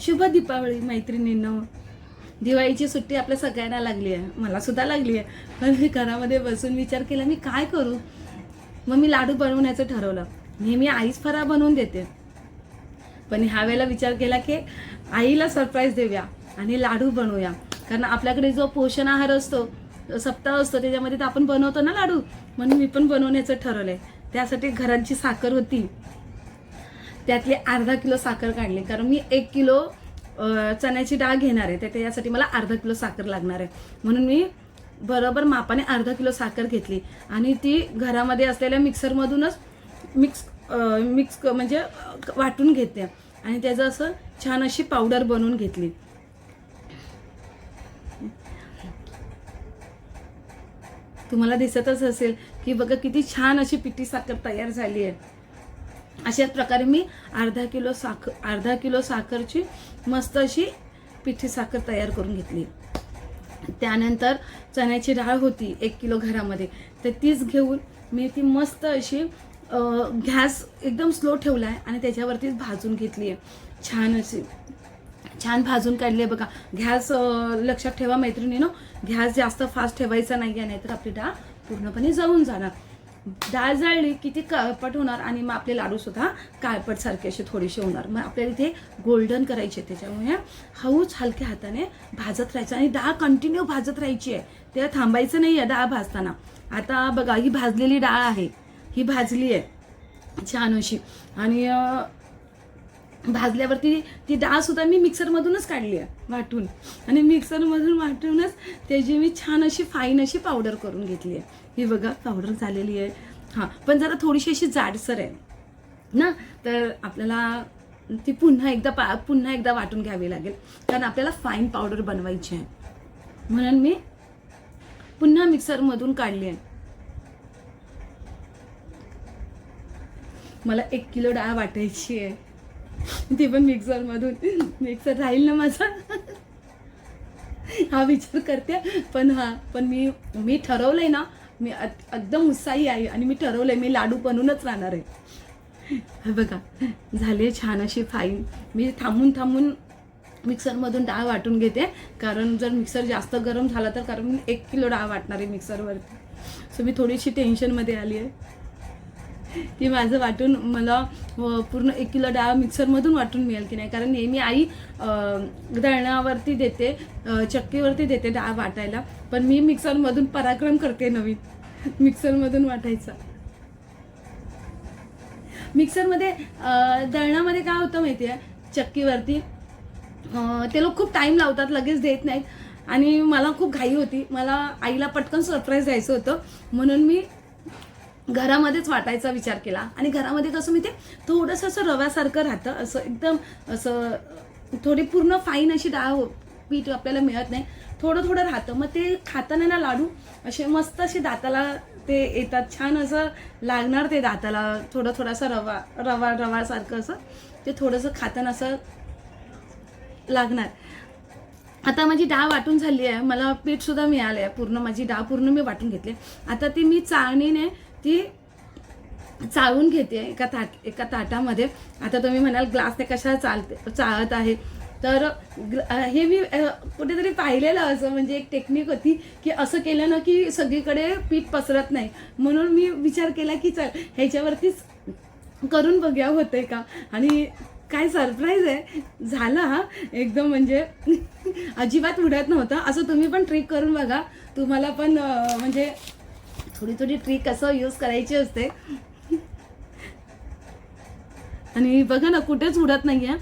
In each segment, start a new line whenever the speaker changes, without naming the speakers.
शुभ दीपावली मैत्रिणींनो. दिवाळीची सुट्टी आपल्या सगळ्यांना लागली आहे. मला सुद्धा लागली आहे. पण मी घरामध्ये बसून विचार केला मी काय करू? मग मी लाडू बनवण्याचं ठरवलं. नेहमी आईच फरा बनवून देते. पण ह्या वेळेला विचार केला की आईला सरप्राईज देऊया आणि लाडू बनवूया. कारण आपल्याकडे जो पोषण आहार असतो सप्ताह असतो त्याच्यामध्ये तर आपण बनवतो ना लाडू? म्हणून मी पण बनवण्याचं ठरवलं आहे त्यासाठी घरांची साखर होती. त्यातली अर्धा किलो साखर काढली. कारण मी एक किलो चण्याची डाळ घेणार आहे तर त्याच्यासाठी मला अर्धा किलो साखर लागणार आहे. म्हणून मी बरोबर मापाने अर्धा किलो साखर घेतली. आणि ती घरामध्ये असलेल्या मिक्सरमधूनच मिक्स मिक्स क- म्हणजे वाटून घेते. आणि त्याचं असं छान अशी पावडर बनवून घेतली. तुम्हाला दिसतच असेल की बघा किती छान अशी पिठी साखर तयार झाली आहे. अशाच प्रकारे मी अर्धा किलो साखर अर्धा किलो साखरची मस्त अशी पिठी साखर तयार करून घेतली. त्यानंतर चण्याची डाळ होती एक किलो घरामध्ये. तर तीच घेऊन मी ती मस्त अशी गॅस एकदम स्लो ठेवला आहे आणि त्याच्यावरतीच भाजून घेतली आहे. छान अशी छान भाजून काढली आहे बघा. गॅस लक्षात ठेवा मैत्रिणीनं गॅस जास्त फास्ट ठेवायचा नाही आहे नाहीतर आपली डाळ पूर्णपणे जळून जाणार. डाळ जळली की ती काळपट होणार आणि मग आपले लाडूसुद्धा काळपटसारखे काळपट सारखे असे थोडेसे होणार. मग आपल्याला इथे गोल्डन करायचे त्याच्यामुळे हळूच हलक्या हाताने भाजत राहायचं आणि डाळ कंटिन्यू भाजत राहायची आहे. तेव्हा थांबायचं नाही आहे डाळ भाजताना. आता बघा ही भाजलेली डाळ आहे. ही भाजली आहे. छान अशी. आणि भाजल्यावरती ती डाळ सुद्धा मी मिक्सरमधूनच काढली आहे वाटून. आणि मिक्सरमधून वाटूनच त्याची मी छान अशी फाईन अशी पावडर करून घेतली आहे. ही बघा पावडर झालेली आहे. हां पण जरा थोडीशी अशी जाडसर आहे. ना तर आपल्याला ती पुन्हा एकदा पा पुन्हा एकदा वाटून घ्यावी लागेल. कारण आपल्याला फाईन पावडर बनवायची आहे. म्हणून मी पुन्हा मिक्सरमधून काढली आहे. मला एक किलो डाळ वाटायची आहे. ती पण मिक्सरमधून मिक्सर राहील ना माझा? हा विचार करते. पण हा पण मी मी ठरवलंय ना मी एकदम उत्साही आहे आणि मी ठरवलंय मी लाडू बनवूनच राहणार आहे. बघा झाले छान अशी फाईन मी थांबून थांबून मिक्सरमधून डाळ वाटून घेते. कारण जर मिक्सर जास्त गरम झाला तर कारण एक किलो डाळ वाटणार आहे मिक्सरवरती सो मी थोडीशी टेन्शनमध्ये आली आहे. की माझं वाटून मला पूर्ण एक किलो डाळ मिक्सरमधून वाटून मिळेल की नाही. कारण नेहमी आई दळणावरती देते चक्कीवरती देते डाळ वाटायला. पण मी मिक्सरमधून पराक्रम करते नवीन. मिक्सरमधून वाटायचा. मिक्सरमध्ये दळणामध्ये काय होतं माहिती आहे चक्कीवरती ते लोक खूप टाईम लावतात लगेच देत नाहीत. आणि मला खूप घाई होती. मला आईला पटकन सरप्राईज द्यायचं होतं. म्हणून मी घरामध्येच वाटायचा विचार केला. आणि घरामध्ये कसं मी ते थोडंसं असं रव्यासारखं राहतं. असं एकदम असं थोडी पूर्ण फाईन अशी डाळ हो- पीठ आपल्याला मिळत नाही. थोडं थोडं राहतं. मग ते खाताना ना लाडू असे मस्त असे दाताला ते येतात. छान असं लागणार ते दाताला. थोडं थोडासा रवा रवा रवासारखं असं. ते थोडंसं खाताना असं लागणार. आता माझी डाळ वाटून झाली आहे. मला पीठसुद्धा मिळालं आहे पूर्ण माझी डाळ पूर्ण मी वाटून घेतली आता ती मी चाळणीने ती चाळून घेते एका ताट एका ताटामध्ये. आता तुम्ही म्हणाल ग्लासने कशा चालते चाळत आहे. तर हे मी कुठेतरी पाहिलेलं असं म्हणजे एक टेक्निक होती की असं केलं ना की सगळीकडे पीठ पसरत नाही. म्हणून मी विचार केला की चल ह्याच्यावरतीच करून बघूया होते का? आणि काय सरप्राईज आहे झाला हा. एकदम म्हणजे अजिबात उडत नव्हतं. असं तुम्ही पण ट्रिक करून बघा. तुम्हाला पण म्हणजे थोडी थोडी ट्रिक कसं यूज करायची असते. आणि बघा ना कुठेच उडत नाहीये.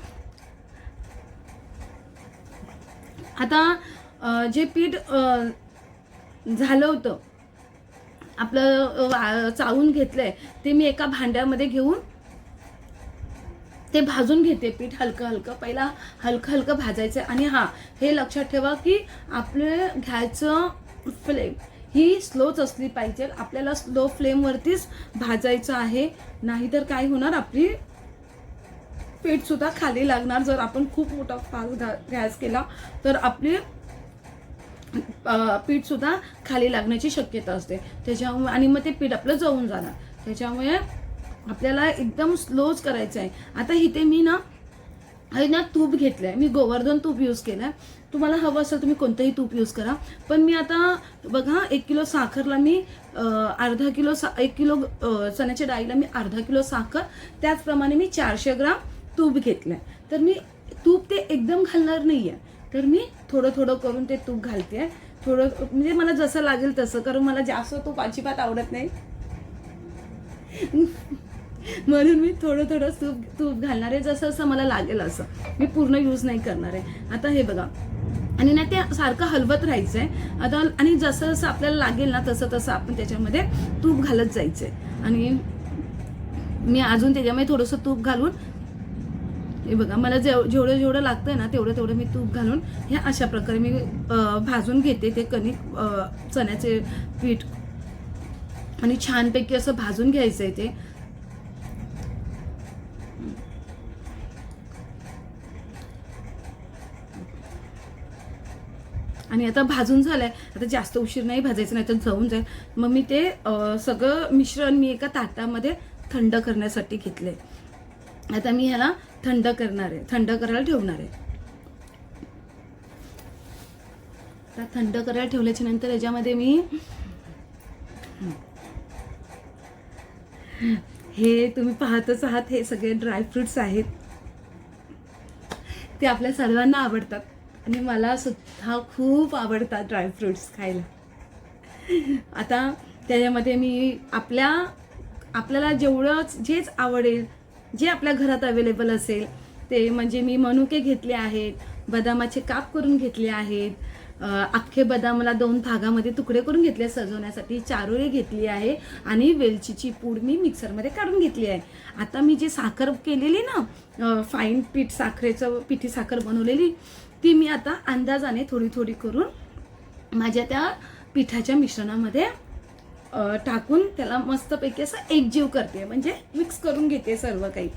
आता जे पीठ झालं होतं आपलं चावून घेतलंय ते मी एका भांड्यामध्ये घेऊन ते भाजून घेते पीठ हलकं हलकं. पहिला हलकं हलकं भाजायचं आणि हां हे लक्षात ठेवा की आपलं घ्यायचं फ्लेम ही स्लोच असली पाहिजे. आपल्याला स्लो फ्लेमवरतीच भाजायचं आहे. नाहीतर काय होणार? आपली पेटसुद्धा खाली लागणार. जर आपण खूप मोठा फास्ट गॅस केला तर आपली पीठसुद्धा खाली लागण्याची शक्यता असते. त्याच्यामुळे आणि मग ते पीठ आपलं जळून जाणार. त्याच्यामुळे आपल्याला एकदम स्लोच करायचं आहे. आता इथे मी ना आणि ना तूप घेतलं आहे मी गोवर्धन तूप यूज केलंय. तुम्हाला हवं असेल तुम्ही कोणतंही तूप यूज करा. पण मी आता बघा एक किलो साखरला मी अर्धा किलो सा एक किलो चण्याच्या डाळीला मी अर्धा किलो साखर. त्याचप्रमाणे मी चारशे ग्राम तूप घेतलं आहे तर मी तूप ते एकदम घालणार नाही आहे तर मी थोडं थोडं करून ते तूप घालते आहे थोडं म्हणजे मला जसं लागेल तसं. कारण मला जास्त तूप अजिबात आवडत नाही. म्हणून मी थोडं थोडं तूप तूप घालणार आहे जसं जसं मला लागेल असं. मी पूर्ण यूज नाही करणार आहे. आता हे बघा. आणि ना ते सारखं हलवत राहायचं आहे आता आणि जसं जसं आपल्याला लागेल ना तसं तसं आपण त्याच्यामध्ये तूप घालत जायचं आहे आणि मी अजून त्याच्यामध्ये थोडंसं तूप घालून हे बघा मला जेव जेवढं जेवढं लागतंय ना तेवढं तेवढं मी तूप घालून हे अशा प्रकारे मी भाजून घेते ते कणिक चण्याचे पीठ. आणि छानपैकी असं भाजून घ्यायचं आहे ते. आणि आता भाजून झालंय. आता जास्त उशीर नाही भाजायचं नाही तर जळून जाईल. मग मी ते सगळं मिश्रण मी एका ताटामध्ये थंड करण्यासाठी घेतले आता मी ह्याला थंड करणार आहे. थंड करायला ठेवणार आहे. आता थंड करायला ठेवल्याच्या नंतर याच्यामध्ये मी हे तुम्ही पाहतच आहात हे सगळे ड्रायफ्रुट्स आहेत. ते आपल्या सर्वांना आवडतात. आणि मला सुद्धा खूप आवडतात ड्रायफ्रुट्स खायला. आता त्याच्यामध्ये मी आपल्या आपल्याला जेवढंच जेच आवडेल जे आपल्या घरात अवेलेबल असेल ते म्हणजे मी मनुके घेतले आहेत बदामाचे काप करून घेतले आहेत अख्खे बदामाला दोन भागामध्ये तुकडे करून घेतले सजवण्यासाठी चारोळी घेतली आहे आणि वेलचीची पूड मी मिक्सरमध्ये काढून घेतली आहे. आता मी जी साखर केलेली ना फाईन पीठ साखरेचं पिठी साखर बनवलेली ती मी आता अंदाजाने थोडी थोडी करून माझ्या त्या पिठाच्या मिश्रणामध्ये टाकून त्याला मस्तपैकी असं एकजीव करते. म्हणजे मिक्स करून घेते सर्व काही.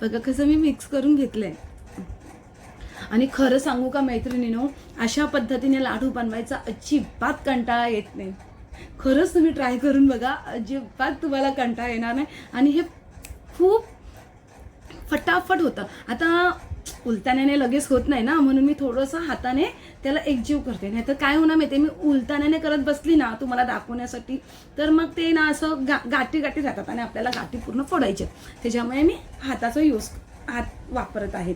बघा कसं मी मिक्स करून घेतलंय. आणि खरं सांगू का मैत्रिणीनो अशा पद्धतीने लाडू बनवायचा अजिबात कंटाळा येत नाही. खरंच तुम्ही ट्राय करून बघा अजिबात तुम्हाला कंटाळा येणार नाही. आणि हे खूप फटाफट होतं. आता उलताण्याने लगेच होत नाही ना म्हणून मी थोडंसं हाताने त्याला एकजीव करते. नाही तर काय होणार माहिती मी उलताण्याने करत बसली ना तुम्हाला दाखवण्यासाठी तर मग ते ना असं गा गाठी गाठी राहतात आणि आपल्याला गाठी पूर्ण फोडायच्या त्याच्यामुळे मी हाताचा यूज हात वापरत आहे.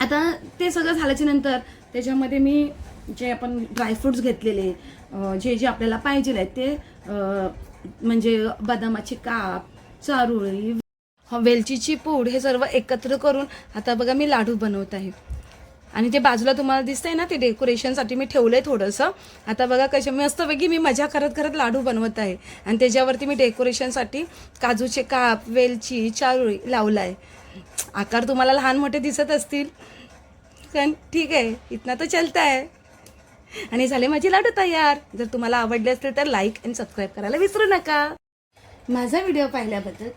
आता ते सगळं झाल्याच्यानंतर त्याच्यामध्ये मी जे आपण ड्रायफ्रुट्स घेतलेले जे जे आपल्याला पाहिजे आहेत ते म्हणजे बदामाचे काप चारोळी वेलचीची पूड हे सर्व एकत्र करून आता बघा मी लाडू बनवत आहे. आणि ते बाजूला तुम्हाला दिसतंय ना ते डेकोरेशनसाठी मी ठेवलं आहे थोडंसं. आता बघा कशा मस्तपैकी मी मजा करत करत लाडू बनवत आहे. आणि त्याच्यावरती मी डेकोरेशनसाठी काजूचे काप वेलची चारुळी लावला आहे आकार तुम्हाला लहान मोठे दिसत असतील. पण ठीक आहे इतना तर चलता आहे आणि झाले माझे लाडू तयार. जर तुम्हाला आवडले असतील तर लाईक आणि सबस्क्राईब करायला विसरू नका. माझा व्हिडिओ पाहिल्याबद्दल